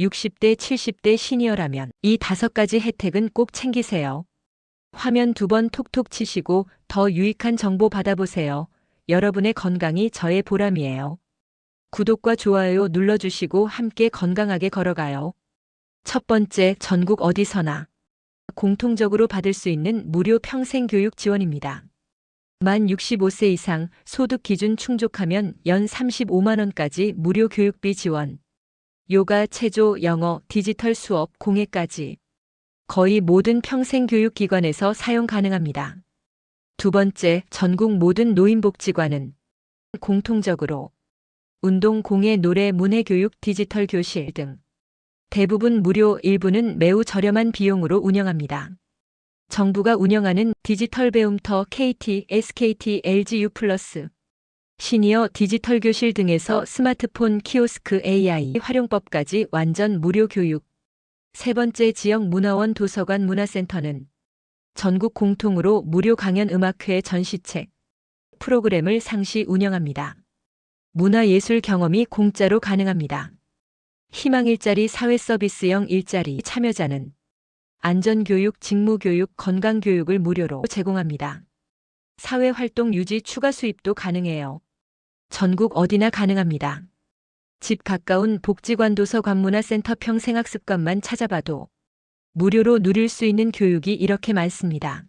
60대, 70대 시니어라면 이 다섯 가지 혜택은 꼭 챙기세요. 화면 두 번 톡톡 치시고 더 유익한 정보 받아보세요. 여러분의 건강이 저의 보람이에요. 구독과 좋아요 눌러주시고 함께 건강하게 걸어가요. 첫 번째, 전국 어디서나 공통적으로 받을 수 있는 무료 평생교육 지원입니다. 만 65세 이상 소득 기준 충족하면 연 35만원까지 무료 교육비 지원. 요가, 체조, 영어, 디지털 수업, 공예까지. 거의 모든 평생교육기관에서 사용 가능합니다. 두 번째, 전국 모든 노인복지관은 공통적으로 운동, 공예, 노래, 문해 교육, 디지털 교실 등 대부분 무료 일부는 매우 저렴한 비용으로 운영합니다. 정부가 운영하는 디지털 배움터 KT, SKT, LGU 플러스 시니어 디지털 교실 등에서 스마트폰 키오스크 AI 활용법까지 완전 무료 교육. 세 번째 지역 문화원 도서관 문화센터는 전국 공통으로 무료 강연 음악회 전시책 프로그램을 상시 운영합니다. 문화예술 경험이 공짜로 가능합니다. 희망 일자리 사회 서비스형 일자리 참여자는 안전교육, 직무교육, 건강교육을 무료로 제공합니다. 사회활동 유지 추가 수입도 가능해요. 전국 어디나 가능합니다. 집 가까운 복지관도서 관문화센터 평생학습관만 찾아봐도 무료로 누릴 수 있는 교육이 이렇게 많습니다.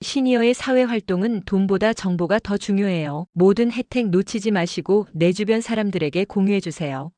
시니어의 사회활동은 돈보다 정보가 더 중요해요. 모든 혜택 놓치지 마시고 내 주변 사람들에게 공유해주세요.